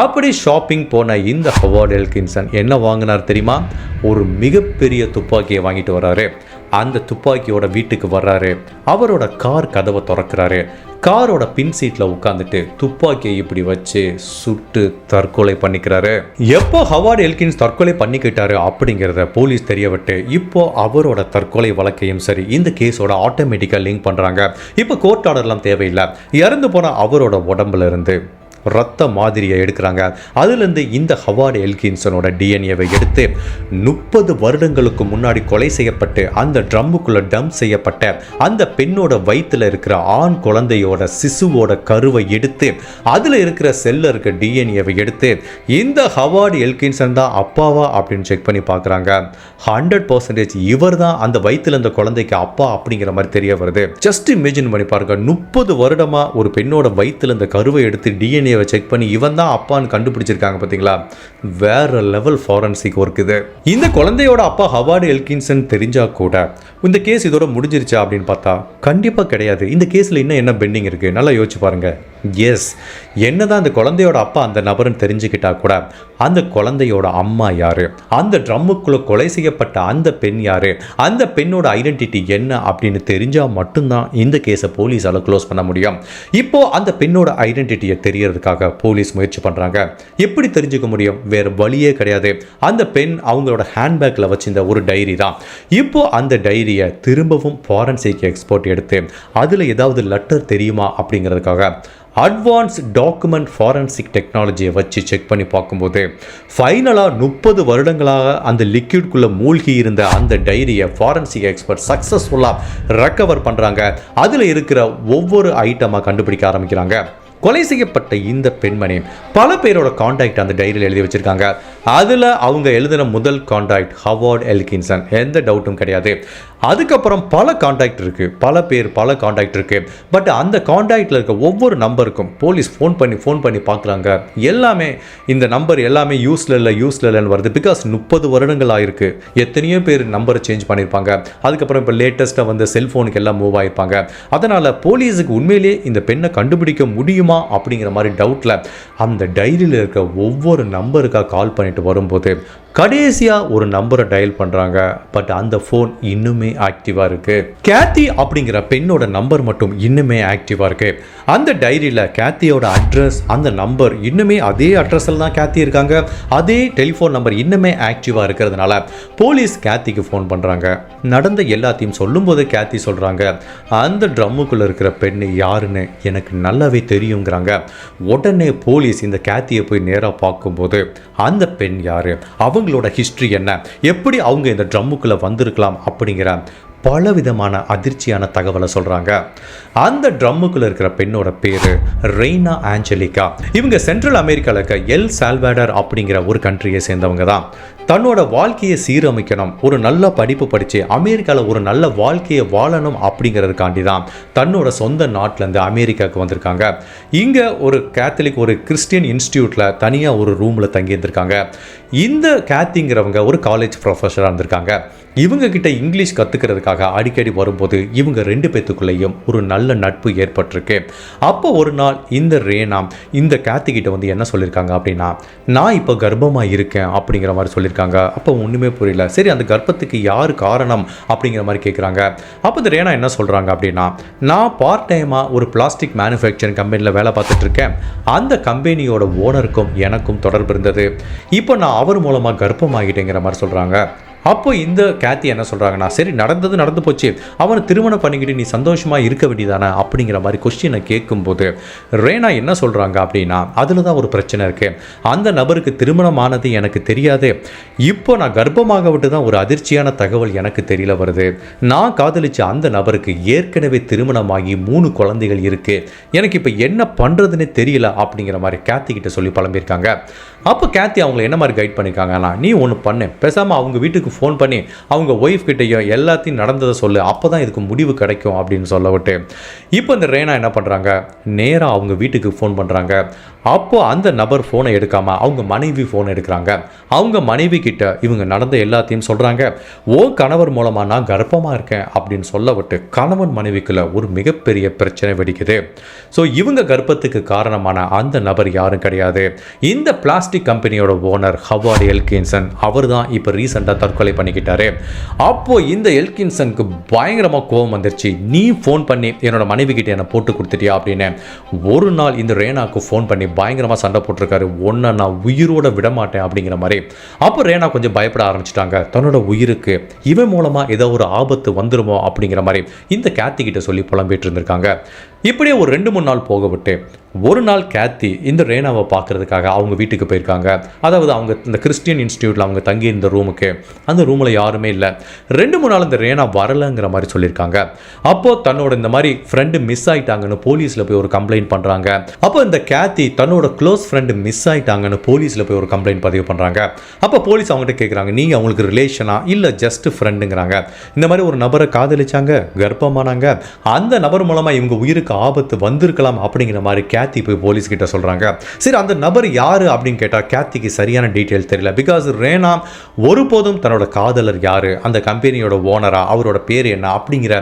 அப்படி ஷாப்பிங் போன இந்த ஹவார்ட் எல்கின்சன் என்ன வாங்கினார் தெரியுமா? ஒரு மிகப்பெரிய துப்பாக்கியை வாங்கிட்டு வராரு. அந்த துப்பாக்கியோட வீட்டுக்கு வர்றாரு. அவரோட கார் கதவை திறக்கிறாரு. காரோட பின் சீட்டில் உட்காந்துட்டு துப்பாக்கியை இப்படி வச்சு சுட்டு தற்கொலை பண்ணிக்கிறாரு. எப்போ ஹவார்ட் எல்கின்ஸ் தற்கொலை பண்ணிக்கிட்டாரு அப்படிங்கிறத போலீஸ் தெரிய விட்டு இப்போ அவரோட தற்கொலை வழக்கையும் சரி இந்த கேஸோட ஆட்டோமேட்டிக்காக லிங்க் பண்ணுறாங்க இப்போ கோர்ட் ஆர்டர்லாம் தேவையில்லை. இறந்து போன அவரோட உடம்புல இருந்து ரத்த மாதிரியை எடுக்கிறாங்க. அதுலேருந்து இந்த ஹவார்டு எல்கின்சனோட டிஎன்ஏவை எடுத்து முப்பது வருடங்களுக்கு முன்னாடி கொலை செய்யப்பட்டு அந்த ட்ரம்முக்குள்ளே டம்ப் செய்யப்பட்ட அந்த பெண்ணோட வயிற்றில் இருக்கிற ஆண் குழந்தையோட சிசுவோட கருவை எடுத்து அதில் இருக்கிற செல்ல இருக்க டிஎன்ஏவை எடுத்து இந்த ஹவார்டு எல்கின்சன் தான் அப்பாவா அப்படின்னு செக் பண்ணி பார்க்குறாங்க. ஹண்ட்ரட் பர்சன்டேஜ் இவர் தான் அந்த வயிற்றில் இந்த குழந்தைக்கு அப்பா அப்படிங்கிற மாதிரி தெரிய வருது. ஜஸ்ட் இமேஜின் பண்ணி பாருங்க. முப்பது வருடமாக ஒரு பெண்ணோட வயிற்றில் இந்த கருவை எடுத்து டிஎன்ஏ டிஎன்ஏவை செக் பண்ணி இவன் தான் அப்பான்னு கண்டுபிடிச்சிருக்காங்க பார்த்தீங்களா வேற லெவல் ஃபாரன்சிக் ஒர்க் இது. இந்த குழந்தையோட அப்பா ஹவார்டு எல்கின்சன் தெரிஞ்சா கூட இந்த கேஸ் இதோட முடிஞ்சிருச்சா அப்படின்னு பார்த்தா கண்டிப்பாக கிடையாது. இந்த கேஸில் இன்னும் என்ன பெண்டிங் இருக்குது நல்லா யோசிச்சு பாருங்க. எஸ் என்னதான் அந்த குழந்தையோட அப்பா அந்த நபர்னு தெரிஞ்சுக்கிட்டா கூட அந்த குழந்தையோட அம்மா யார்? அந்த ட்ரம்முக்குள்ளே கொலை செய்யப்பட்ட அந்த பெண் யார்? அந்த பெண்ணோட ஐடென்டிட்டி என்ன அப்படின்னு தெரிஞ்சால் மட்டும்தான் இந்த கேஸை போலீஸால் க்ளோஸ் பண்ண முடியும். இப்போது அந்த பெண்ணோட ஐடென்டிட்டியை தெரியறதுக்காக போலீஸ் முயற்சி பண்ணுறாங்க எப்படி தெரிஞ்சுக்க முடியும்? வேறு வழியே கிடையாது. அந்த பெண் அவங்களோட ஹேண்ட்பேக்கில் வச்சிருந்த ஒரு டைரி தான். இப்போது அந்த டைரியை திரும்பவும் ஃபாரன்சிக் எக்ஸ்போர்ட் எடுத்து அதில் ஏதாவது லெட்டர் தெரியுமா அப்படிங்கிறதுக்காக அட்வான்ஸ் டாக்குமெண்ட் ஃபாரன்சிக் டெக்னாலஜியை வச்சு செக் பண்ணி பார்க்கும்போது ஃபைனலாக முப்பது வருடங்களாக அந்த லிக்யூட்குள்ளே மூழ்கி இருந்த அந்த டைரியை ஃபாரன்சிக் எக்ஸ்பர்ட் சக்ஸஸ்ஃபுல்லாக ரெக்கவர் பண்ணுறாங்க அதில் இருக்கிற ஒவ்வொரு ஐட்டமாக கண்டுபிடிக்க ஆரம்பிக்கிறாங்க. கொலை செய்யப்பட்ட இந்த பெண்மணி பல பேரோட காண்டாக்ட் அந்த டைரியில் எழுதி வச்சுருக்காங்க. அதில் அவங்க எழுதின முதல் காண்டாக்ட் ஹவார்ட் எல்கின்சன். எந்த டவுட்டும் கிடையாது. அதுக்கப்புறம் பல காண்டாக்ட் இருக்குது பல பேர் பல காண்டாக்ட் இருக்குது பட் அந்த காண்டாக்டில் இருக்க ஒவ்வொரு நம்பருக்கும் போலீஸ் ஃபோன் பண்ணி ஃபோன் பண்ணி பார்க்குறாங்க எல்லாமே இந்த நம்பர் எல்லாமே யூஸில் இல்லை யூஸில் இல்லைன்னு வருது. பிகாஸ் முப்பது வருடங்கள் ஆயிருக்கு. எத்தனையோ பேர் நம்பரை சேஞ்ச் பண்ணியிருப்பாங்க அதுக்கப்புறம் இப்போ லேட்டஸ்ட்டாக வந்து செல்ஃபோனுக்கு எல்லாம் மூவ் ஆயிருப்பாங்க. அதனால் போலீஸுக்கு உண்மையிலேயே இந்த பெண்ணை கண்டுபிடிக்க முடியுமா அப்படிங்கிற மாதிரி டவுட்டில் அந்த டைரியில் இருக்க ஒவ்வொரு நம்பருக்காக கால் பண்ணிட்டு வரும்போது கடைசியாக ஒரு நம்பரை டயல் பண்ணுறாங்க பட் அந்த ஃபோன் இன்னுமே ஆக்டிவாக இருக்குது கேத்தி அப்படிங்கிற பெண்ணோட நம்பர் மட்டும் இன்னுமே ஆக்டிவாக இருக்குது அந்த டைரியில் கேத்தியோட அட்ரஸ் அந்த நம்பர் இன்னுமே அதே அட்ரஸில் தான் கேத்தி இருக்காங்க. அதே டெலிஃபோன் நம்பர் இன்னுமே ஆக்டிவாக இருக்கிறதுனால போலீஸ் கேத்திக்கு ஃபோன் பண்ணுறாங்க நடந்த எல்லாத்தையும் சொல்லும்போது கேத்தி சொல்கிறாங்க அந்த ட்ரம்முக்குள்ளே இருக்கிற பெண் யாருன்னு எனக்கு நல்லாவே தெரியுங்கிறாங்க உடனே போலீஸ் இந்த கேத்தியை போய் நேராக பார்க்கும்போது அந்த பெண் யார்? அவங்களோட ஹிஸ்ட்ரி என்ன? எப்படி அவங்க இந்த ட்ரம்முக்குள்ளே வந்திருக்கலாம் அப்படிங்கிற பல விதமான அதிர்ச்சியான தகவலை சொல்கிறாங்க அந்த ட்ரம்முக்குள்ளே இருக்கிற பெண்ணோட பேர் ரெய்னா ஆஞ்சலிகா. இவங்க சென்ட்ரல் அமெரிக்காவில் இருக்க எல் சால்வேடர் அப்படிங்கிற ஒரு கண்ட்ரியை சேர்ந்தவங்க தான். தன்னோட வாழ்க்கையை சீரமைக்கணும் ஒரு நல்ல படிப்பு படித்து அமெரிக்காவில் ஒரு நல்ல வாழ்க்கையை வாழணும் அப்படிங்கிறதுக்காண்டி தான் தன்னோட சொந்த நாட்டிலேருந்து அமெரிக்காவுக்கு வந்திருக்காங்க. இங்கே ஒரு கேத்தலிக் ஒரு கிறிஸ்டியன் இன்ஸ்டியூட்டில் தனியாக ஒரு ரூமில் தங்கியிருந்திருக்காங்க. இந்த கேத்திங்கிறவங்க ஒரு காலேஜ் ப்ரொஃபஸராக இருந்திருக்காங்க. இவங்க கிட்ட இங்கிலீஷ் கற்றுக்கிறதுக்காக அடிக்கடி வரும்போது இவங்க ரெண்டு பேத்துக்குள்ளேயும் ஒரு நல்ல நட்பு ஏற்பட்டிருக்கு. அப்போ ஒரு நாள் இந்த ரேனா இந்த கேத்தி கிட்ட வந்து என்ன சொல்லியிருக்காங்க அப்படின்னா நான் இப்போ கர்ப்பமாக இருக்கேன் அப்படிங்கிற மாதிரி சொல்லியிருக்காங்க அப்போ ஒன்றுமே புரியல. சரி அந்த கர்ப்பத்துக்கு யார் காரணம் அப்படிங்கிற மாதிரி கேட்குறாங்க அப்போ இந்த ரேனா என்ன சொல்கிறாங்க அப்படின்னா நான் பார்ட் டைமாக ஒரு பிளாஸ்டிக் மேனுஃபேக்சரிங் கம்பெனியில் வேலை பார்த்துட்டு இருக்கேன். அந்த கம்பெனியோட ஓனருக்கும் எனக்கும் தொடர்பு இருந்தது. இப்போ நான் அவர் மூலமாக கர்ப்பமாகிட்டேங்கிற மாதிரி சொல்கிறாங்க அப்போ இந்த கேத்தி என்ன சொல்கிறாங்கன்னா சரி நடந்தது நடந்து போச்சு. அவனை திருமணம் பண்ணிக்கிட்டு நீ சந்தோஷமாக இருக்க வேண்டியதானே? அப்படிங்கிற மாதிரி கொஸ்டினை கேட்கும்போது ரேனா என்ன சொல்கிறாங்க அப்படின்னா அதில் தான் ஒரு பிரச்சனை இருக்குது அந்த நபருக்கு திருமணம் ஆனது எனக்கு தெரியாது. இப்போ நான் கர்ப்பமாக விட்டு தான் ஒரு அதிர்ச்சியான தகவல் எனக்கு தெரியல வருது. நான் காதலிச்ச அந்த நபருக்கு ஏற்கனவே திருமணமாகி மூணு குழந்தைகள் இருக்குது எனக்கு இப்போ என்ன பண்ணுறதுன்னு தெரியல அப்படிங்கிற மாதிரி கேத்தி கிட்ட சொல்லி புலம்பியிருக்காங்க அப்போ கேத்தி அவங்களை என்ன மாதிரி கைட் பண்ணியிருக்காங்கன்னா நீ ஒன்று பண்ணு. பேசாமல் அவங்க வீட்டுக்கு ஃபோன் பண்ணி அவங்க ஒய்ஃப் கிட்டேயும் எல்லாத்தையும் நடந்ததை சொல்லு அப்போ தான் இதுக்கு முடிவு கிடைக்கும் அப்படின்னு சொல்ல விட்டு இப்போ இந்த ரேனா என்ன பண்ணுறாங்க நேராக அவங்க வீட்டுக்கு ஃபோன் பண்ணுறாங்க அப்போ அந்த நபர் ஃபோனை எடுக்காமல் அவங்க மனைவி ஃபோன் எடுக்கிறாங்க. அவங்க மனைவி கிட்ட இவங்க நடந்த எல்லாத்தையும் சொல்கிறாங்க ஓ கணவர் மூலமாக நான் கர்ப்பமாக இருக்கேன் அப்படின்னு சொல்ல விட்டு கணவன் மனைவிக்குள்ள ஒரு மிகப்பெரிய பிரச்சனை வெடிக்குது. ஸோ இவங்க கர்ப்பத்துக்கு காரணமான அந்த நபர் யாரும் கிடையாது. இந்த பிளாஸ்டிக் கம்பெனியோட ஓனர் ஹவார்டு எல்கின்சன் அவர் தான் இப்போ ரீசெண்டாக தற்கொலை பண்ணிக்கிட்டாரு. அப்போ இந்த எல்கின்சனுக்கு பயங்கரமாக கோபம் வந்துருச்சு. நீ ஃபோன் பண்ணி என்னோட மனைவி கிட்ட என்னை போட்டு கொடுத்துட்டியா? அப்படின்னு ஒரு நாள் இந்த ரேனாக்கு ஃபோன் பண்ணி பயங்கரமாக சண்டை போட்டிருக்காரு. ஒன்றை நான் உயிரோட விட மாட்டேன் அப்படிங்கிற மாதிரி. அப்போ ரேனா கொஞ்சம் பயப்பட ஆரம்பிச்சிட்டாங்க. தன்னோட உயிருக்கு இவன் மூலமாக ஏதோ ஒரு ஆபத்து வந்துருமோ அப்படிங்கிற மாதிரி இந்த கேத்தி கிட்ட சொல்லி புலம்பிட்டு இருந்திருக்காங்க. இப்படியே ஒரு ரெண்டு மூணு நாள் போக ஒரு நாள் கேத்தி இந்த ரேனாவை பார்க்கறதுக்காக அவங்க வீட்டுக்கு போயிருக்காங்க. அதாவது அவங்க இந்த கிறிஸ்டியன் இன்ஸ்டியூட்டில் அவங்க தங்கி இருந்த ரூமுக்கு. அந்த ரூமில் யாருமே இல்லை. ரெண்டு மூணு நாள் இந்த ரேனா வரலைங்கிற மாதிரி சொல்லியிருக்காங்க. அப்போது தன்னோட இந்த மாதிரி ஃப்ரெண்டு மிஸ் ஆயிட்டாங்கன்னு போலீஸில் போய் ஒரு கம்ப்ளைண்ட் பண்ணுறாங்க அப்போ இந்த கேத்தி தன்னோட க்ளோஸ் ஃப்ரெண்டு மிஸ் ஆகிட்டாங்கன்னு போலீஸில் போய் ஒரு கம்ப்ளைண்ட் பதிவு பண்ணுறாங்க அப்போ போலீஸ் அவங்ககிட்ட கேட்குறாங்க நீங்கள் அவங்களுக்கு ரிலேஷனா இல்லை ஜஸ்ட் ஃப்ரெண்டுங்கிறாங்க இந்த மாதிரி ஒரு நபரை காதலிச்சாங்க கர்ப்பமானாங்க. அந்த நபர் மூலமாக இவங்க உயிருக்கு ஆபத்து வந்திருக்கலாம் அப்படிங்கிற மாதிரி கேத்தி போய் போலீஸ் கிட்ட சொல்கிறாங்க சரி அந்த நபர் யார் அப்படின்னு கேட்டால் கேத்திக்கு சரியான டீட்டெயில் தெரியல. பிகாஸ் ரேனா ஒருபோதும் தன்னோட காதலர் யார்? அந்த கம்பெனியோட ஓனரா அவரோட பேர் என்ன? அப்படிங்கிற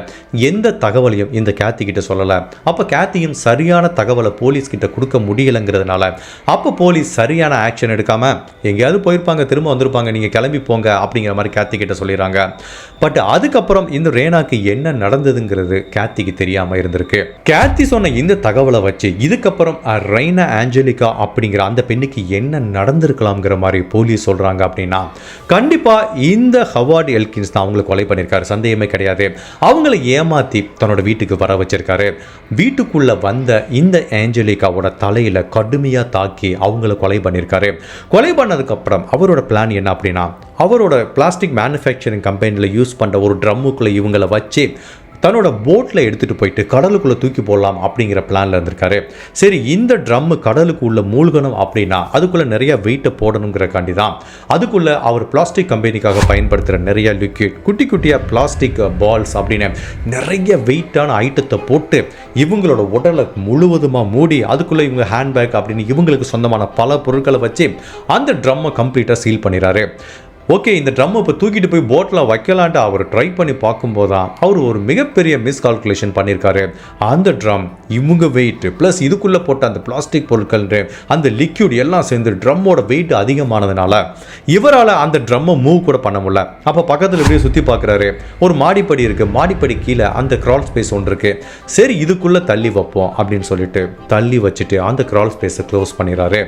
எந்த தகவலையும் இந்த கேத்தி கிட்ட சொல்லலை. அப்போ கேத்தியும் சரியான தகவலை போலீஸ் கிட்ட கொடுக்க முடியலைங்கிறதுனால அப்போ போலீஸ் சரியான ஆக்ஷன் எடுக்காமல் எங்கேயாவது போயிருப்பாங்க திரும்ப வந்திருப்பாங்க நீங்கள் கிளம்பி போங்க அப்படிங்கிற மாதிரி கேத்தி கிட்ட சொல்லிடுறாங்க. பட் அதுக்கப்புறம் இந்த ரேனாக்கு என்ன நடந்ததுங்கிறது கேத்திக்கு தெரியாமல் இருந்திருக்கு. கேத்தி சொன்ன இந்த தகவலை வச்சு இதுக்கப்புறம் ரெய்னா ஆஞ்சலிகா அப்படிங்கிற அந்த பெண்ணுக்கு என்ன நடந்திருக்கலாம்ங்கிற மாதிரி போலீஸ் சொல்கிறாங்க அப்படின்னா கண்டிப்பாக இந்த ஹவார்ட் எல்கின்ஸ் தான் அவங்களை கொலை பண்ணியிருக்காரு. சந்தேகமே கிடையாது. அவங்கள ஏமாற்றி தன்னோட வீட்டுக்கு வர வச்சிருக்காரு. வீட்டுக்குள்ளே வந்த இந்த ஏஞ்சலிகாவோட தலையில் கடுமையாக தாக்கி அவங்கள கொலை பண்ணியிருக்காரு. கொலை பண்ணதுக்கப்புறம் அவரோட பிளான் என்ன அப்படின்னா அவரோட பிளாஸ்டிக் மேனுஃபேக்சரிங் கம்பெனியில் யூஸ் பண்ணுற ஒரு ட்ரம்முக்குள்ளே இவங்களை வச்சு தன்னோட போட்டில் எடுத்துகிட்டு போயிட்டு கடலுக்குள்ளே தூக்கி போடலாம் அப்படிங்கிற பிளானில் இருந்திருக்காரு. சரி இந்த ட்ரம்மு கடலுக்கு உள்ள மூழ்கணும் அப்படின்னா அதுக்குள்ளே நிறைய வெயிட்டை போடணுங்கிறக்காண்டி தான் அதுக்குள்ளே அவர் பிளாஸ்டிக் கம்பெனிக்காக பயன்படுத்துகிற நிறைய லிக்விட் குட்டி குட்டியாக பிளாஸ்டிக் பால்ஸ் அப்படின்னு நிறைய வெயிட்டான ஐட்டத்தை போட்டு இவங்களோட உடலை முழுவதுமாக மூடி அதுக்குள்ளே இவங்க ஹேண்ட்பேக் அப்படின்னு இவங்களுக்கு சொந்தமான பல பொருட்களை வச்சு அந்த ட்ரம்மை கம்ப்ளீட்டாக சீல் பண்ணிடுறாரு ஓகே இந்த ட்ரம் இப்போ தூக்கிட்டு போய் போட்டில் வைக்கலான்ட்டு அவர் ட்ரை பண்ணி பார்க்கும்போது தான் அவர் ஒரு மிகப்பெரிய மிஸ்கால்குலேஷன் பண்ணியிருக்காரு அந்த ட்ரம் இவங்க வெயிட் ப்ளஸ் இதுக்குள்ளே போட்ட அந்த பிளாஸ்டிக் பொருட்கள் அந்த லிக்யூட் எல்லாம் சேர்ந்து ட்ரம்மோட வெயிட் அதிகமானதுனால இவரால் அந்த ட்ரம்மை மூவ் கூட பண்ண முடியல. அப்போ பக்கத்தில் இப்படியே சுற்றி பார்க்குறாரு. ஒரு மாடிப்படி இருக்குது மாடிப்படி கீழே அந்த கிரால் ஸ்பேஸ் ஒன்று இருக்குது சரி இதுக்குள்ளே தள்ளி வைப்போம் அப்படின்னு சொல்லிட்டு தள்ளி வச்சுட்டு அந்த கிரால் ஸ்பேஸை க்ளோஸ் பண்ணிடுறாரு.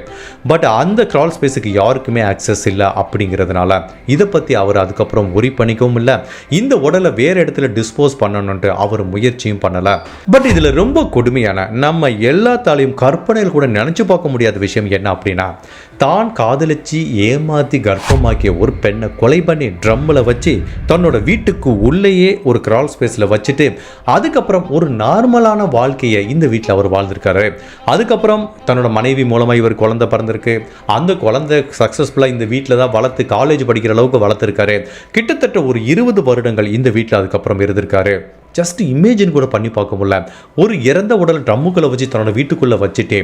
பட் அந்த கிரால் ஸ்பேஸுக்கு யாருக்குமே ஆக்சஸ் இல்லை அப்படிங்கிறதுனால இதை பற்றி அவர் அதுக்கப்புறம் ஒரி பண்ணிக்கவும் இல்லை. இந்த உடலை வேறு இடத்துல டிஸ்போஸ் பண்ணணுன்ட்டு அவர் முயற்சியும் பண்ணலை. பட் இதில் ரொம்ப கொடுமையான நம்ம எல்லாத்தாலையும் கற்பனையில் கூட நினச்சி பார்க்க முடியாத விஷயம் என்ன அப்படின்னா தான் காதலிச்சு ஏமாத்தி கர்ப்பமாக்கிய ஒரு பெண்ணை கொலை பண்ணி ட்ரம்மில் வச்சு தன்னோட வீட்டுக்கு உள்ளேயே ஒரு கிரால் ஸ்பேஸில் வச்சுட்டு அதுக்கப்புறம் ஒரு நார்மலான வாழ்க்கையை இந்த வீட்டில் அவர் வாழ்ந்திருக்காரு. அதுக்கப்புறம் தன்னோட மனைவி மூலமாக இவர் குழந்தை பிறந்திருக்கு. அந்த குழந்தை சக்ஸஸ்ஃபுல்லாக இந்த வீட்டில் தான் வளர்த்து காலேஜ் படிக்கிற அளவுக்கு வளர்த்துருக்காரு. கிட்டத்தட்ட ஒரு இருபது வருடங்கள் இந்த வீட்டில் அதுக்கப்புறம் இருந்திருக்காரு. ஜஸ்ட் இமேஜின் கூட பண்ணி பார்க்க முடியல. ஒரு இறந்த உடல் ட்ரம்முக்குள்ளே வச்சு தன்னோட வீட்டுக்குள்ளே வச்சுட்டு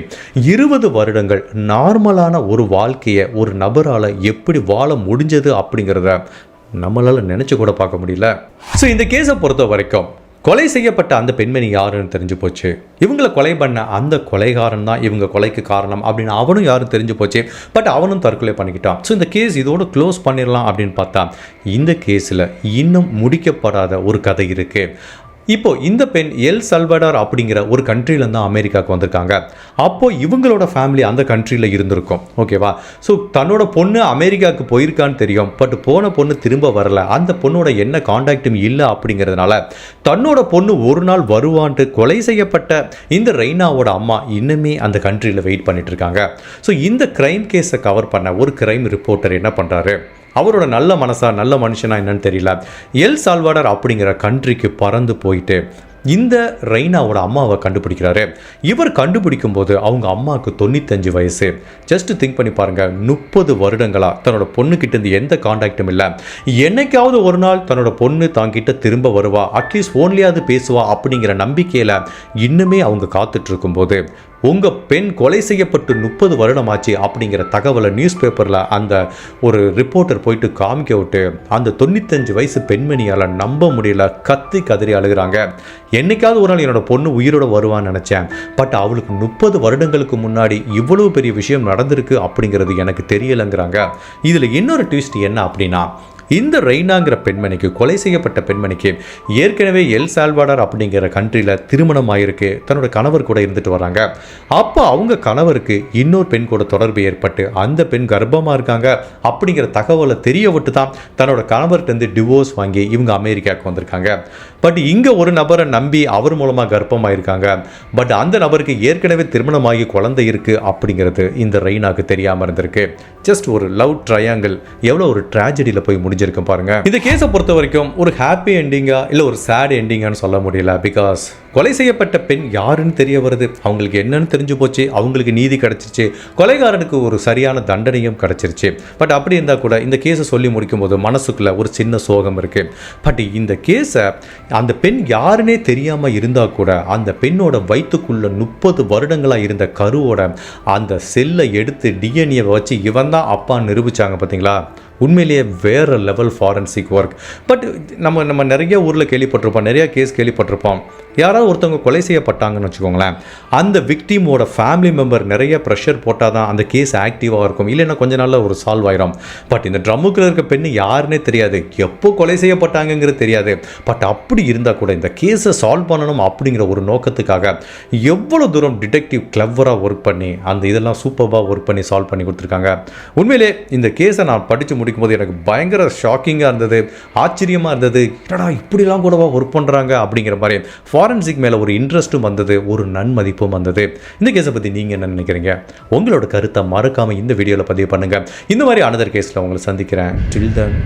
இருபது வருடங்கள் நார்மலான ஒரு வாழ்க்கையை ஒரு நபரால் எப்படி வாழ முடிஞ்சது அப்படிங்கிறத நம்மளால் நினச்சி கூட பார்க்க முடியல. ஸோ இந்த கேஸை பொறுத்த வரைக்கும் கொலை செய்யப்பட்ட அந்த பெண்மணி யாருன்னு தெரிஞ்சு போச்சு. இவங்களை கொலை பண்ண அந்த கொலைகாரன் தான் இவங்க கொலைக்கு காரணம் அப்படின்னு அவனும் யாரும் தெரிஞ்சு போச்சு. பட் அவனும் தற்கொலை பண்ணிக்கிட்டான். ஸோ இந்த கேஸ் இதோடு க்ளோஸ் பண்ணிடலாம் அப்படின்னு பார்த்தா இந்த கேஸில் இன்னும் முடிக்கப்படாத ஒரு கதை இருக்குது இப்போ இந்த பெண் எல் சல்வடார் அப்படிங்கிற ஒரு கண்ட்ரிலேருந்து தான் அமெரிக்காவுக்கு வந்திருக்காங்க. அப்போ இவங்களோட ஃபேமிலி அந்த கண்ட்ரியில் இருந்திருக்கும். ஓகேவா ஸோ தன்னோட பொண்ணு அமெரிக்காவுக்கு போயிருக்கான்னு தெரியும். பட் போன பொண்ணு திரும்ப வரல. அந்த பொண்ணோட என்ன காண்டாக்டும் இல்லை அப்படிங்கிறதுனால தன்னோட பொண்ணு ஒரு நாள் வருவான்ட்டு கொலை செய்யப்பட்ட இந்த ரெய்னாவோட அம்மா இன்னுமே அந்த கண்ட்ரியில் வெயிட் பண்ணிட்டு இருக்காங்க. ஸோ இந்த கிரைம் கேஸை கவர் பண்ண ஒரு கிரைம் ரிப்போர்ட்டர் என்ன பண்ணுறாரு அவரோட நல்ல மனசா நல்ல மனுஷனா என்னன்னு தெரியல. எல் சால்வாடர் அப்படிங்கிற கண்ட்ரிக்கு பறந்து போயிட்டு இந்த ரெய்னாவோட அம்மாவை கண்டுபிடிக்கிறாரு. இவர் கண்டுபிடிக்கும் போது அவங்க அம்மாவுக்கு தொண்ணூத்தஞ்சு வயசு. ஜஸ்ட் திங்க் பண்ணி பாருங்க முப்பது வருடங்களா தன்னோட பொண்ணுக்கிட்ட இருந்து எந்த காண்டாக்டும் இல்லை. என்னைக்காவது ஒரு நாள் தன்னோட பொண்ணு தாங்கிட்ட திரும்ப வருவா அட்லீஸ்ட் ஃபோன்லேயாவது பேசுவா அப்படிங்கிற நம்பிக்கையில் இன்னுமே அவங்க காத்துட்டு இருக்கும்போது உங்கள் பெண் கொலை செய்யப்பட்டு முப்பது வருடமாச்சு அப்படிங்கிற தகவலை நியூஸ் பேப்பரில் அந்த ஒரு ரிப்போர்ட்டர் போயிட்டு காமிக்க விட்டு அந்த தொண்ணூத்தஞ்சு வயசு பெண்மணியால் நம்ப முடியல கத்தி கதறி அழுகிறாங்க. என்னைக்காவது ஒரு நாள் என்னோட பொண்ணு உயிரோட வருவான்னு நினச்சேன். பட் அவளுக்கு முப்பது வருடங்களுக்கு முன்னாடி இவ்வளவு பெரிய விஷயம் நடந்திருக்கு அப்படிங்கிறது எனக்கு தெரியலைங்கிறாங்க. இதில் இன்னொரு ட்விஸ்ட் என்ன அப்படின்னா இந்த ரெய்னாங்கிற பெண்மணிக்கு கொலை செய்யப்பட்ட பெண்மணிக்கு ஏற்கனவே எல் சால்வாடார் அப்படிங்கிற கண்ட்ரியில் திருமணம் ஆயிருக்கு. தன்னோட கணவர் கூட இருந்துட்டு வராங்க. அப்போ அவங்க கணவருக்கு இன்னொரு பெண் கூட தொடர்பு ஏற்பட்டு அந்த பெண் கர்ப்பமாக இருக்காங்க அப்படிங்கிற தகவலை தெரிய விட்டு தான் தன்னோட கணவர்கிட்டருந்து டிவோர்ஸ் வாங்கி இவங்க அமெரிக்காவுக்கு வந்திருக்காங்க. பட் இங்கே ஒரு நபரை நம்பி அவர் மூலமாக கர்ப்பமாயிருக்காங்க. பட் அந்த நபருக்கு ஏற்கனவே திருமணமாகி குழந்தை இருக்கு அப்படிங்கிறது இந்த ரெய்னாக்கு தெரியாமல் இருந்திருக்கு. ஜஸ்ட் ஒரு லவ் ட்ரையாங்கிள் எவ்வளோ ஒரு ட்ராஜடியில் போய் முடிஞ்சு முடிஞ்சிருக்கும் பாருங்க. இந்த கேஸை பொறுத்த வரைக்கும் ஒரு ஹாப்பி எண்டிங்கா இல்லை ஒரு சேட் எண்டிங்கான்னு சொல்ல முடியல. பிகாஸ் கொலை செய்யப்பட்ட பெண் யாருன்னு தெரிய வருது. அவங்களுக்கு என்னன்னு தெரிஞ்சு போச்சு. அவங்களுக்கு நீதி கிடைச்சிருச்சு. கொலைகாரனுக்கு ஒரு சரியான தண்டனையும் கிடைச்சிருச்சு. பட் அப்படி இருந்தால் கூட இந்த கேஸை சொல்லி முடிக்கும் போது மனசுக்குள்ள ஒரு சின்ன சோகம் இருக்கு. பட் இந்த கேஸை அந்த பெண் யாருன்னே தெரியாமல் இருந்தால் கூட அந்த பெண்ணோட வயிற்றுக்குள்ள முப்பது வருடங்களாக இருந்த கருவோட அந்த செல்லை எடுத்து டிஎன்ஏ வச்சு இவன் தான் அப்பான்னு நிரூபிச்சாங்க பார்த்தீங்களா உண்மையிலேயே வேறு லெவல் ஃபாரன்சிக் ஒர்க் பட் நம்ம நம்ம நிறைய ஊரில் கேள்விப்பட்டிருப்போம் நிறைய கேஸ் கேள்விப்பட்டிருப்போம். யாராவது ஒருத்தவங்க கொலை செய்யப்பட்டாங்கன்னு வச்சுக்கோங்களேன் அந்த விக்டீமோட ஃபேமிலி மெம்பர் நிறைய ப்ரெஷர் போட்டால் தான் அந்த கேஸ் ஆக்டிவாக இருக்கும். இல்லைன்னா கொஞ்ச நாளில் ஒரு சால்வ் ஆயிரும். பட் இந்த ட்ரம்முக்குள்ள இருக்க பெண்ணு யாருன்னே தெரியாது. எப்போ கொலை செய்யப்பட்டாங்கங்கிறது தெரியாது. பட் அப்படி இருந்தால் கூட இந்த கேஸை சால்வ் பண்ணணும் அப்படிங்கிற ஒரு நோக்கத்துக்காக எவ்வளோ தூரம் டிடெக்டிவ் கிளவராக ஒர்க் பண்ணி அந்த இதெல்லாம் சூப்பராக ஒர்க் பண்ணி சால்வ் பண்ணி கொடுத்துருக்காங்க. உண்மையிலே இந்த கேஸை நான் படித்து படிக்கும்போது எனக்கு பயங்கர ஷாக்கிங்காக இருந்தது ஆச்சரியமாக இருந்தது. என்னடா இப்படிலாம் கூடவா ஒர்க் பண்ணுறாங்க அப்படிங்கிற மாதிரி ஃபாரன்சிக் மேலே ஒரு இன்ட்ரெஸ்ட்டும் வந்தது ஒரு நன்மதிப்பும் வந்தது. இந்த கேஸை பற்றி நீங்கள் என்ன நினைக்கிறீங்க? உங்களோட கருத்தை மறக்காமல் இந்த வீடியோவில் பதிவு பண்ணுங்கள் இந்த மாதிரி அனதர் கேஸில் உங்களை சந்திக்கிறேன். டில் தன்